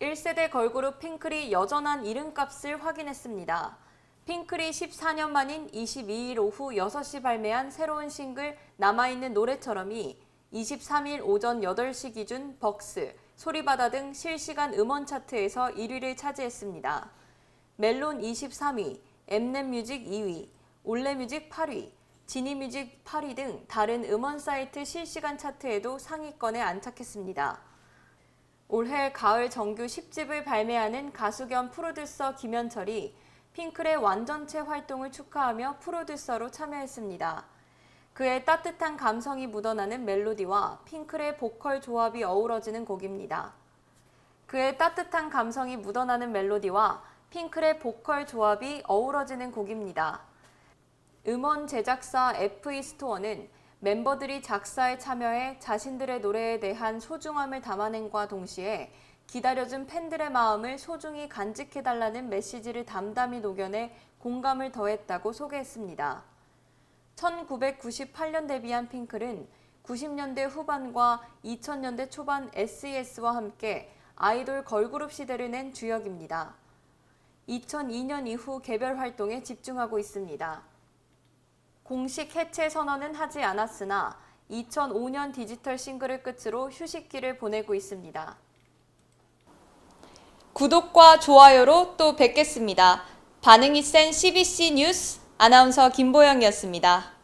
1세대 걸그룹 핑클이 여전한 이름값을 확인했습니다. 핑클이 14년 만인 22일 오후 6시 발매한 새로운 싱글 남아있는 노래처럼이 23일 오전 8시 기준 벅스, 소리바다 등 실시간 음원 차트에서 1위를 차지했습니다. 멜론 23위, 엠넷뮤직 2위, 올레뮤직 8위, 지니뮤직 8위 등 다른 음원 사이트 실시간 차트에도 상위권에 안착했습니다. 올해 가을 정규 10집을 발매하는 가수 겸 프로듀서 김현철이 핑클의 완전체 활동을 축하하며 프로듀서로 참여했습니다. 그의 따뜻한 감성이 묻어나는 멜로디와 핑클의 보컬 조합이 어우러지는 곡입니다. 그의 따뜻한 감성이 묻어나는 멜로디와 핑클의 보컬 조합이 어우러지는 곡입니다. 음원 제작사 FE 스토어는 멤버들이 작사에 참여해 자신들의 노래에 대한 소중함을 담아낸과 동시에 기다려준 팬들의 마음을 소중히 간직해달라는 메시지를 담담히 녹여내 공감을 더했다고 소개했습니다. 1998년 데뷔한 핑클은 90년대 후반과 2000년대 초반 SES와 함께 아이돌 걸그룹 시대를 낸 주역입니다. 2002년 이후 개별 활동에 집중하고 있습니다. 공식 해체 선언은 하지 않았으나 2005년 디지털 싱글을 끝으로 휴식기를 보내고 있습니다. 구독과 좋아요로 또 뵙겠습니다. 반응이 센 CBC 뉴스 아나운서 김보영이었습니다.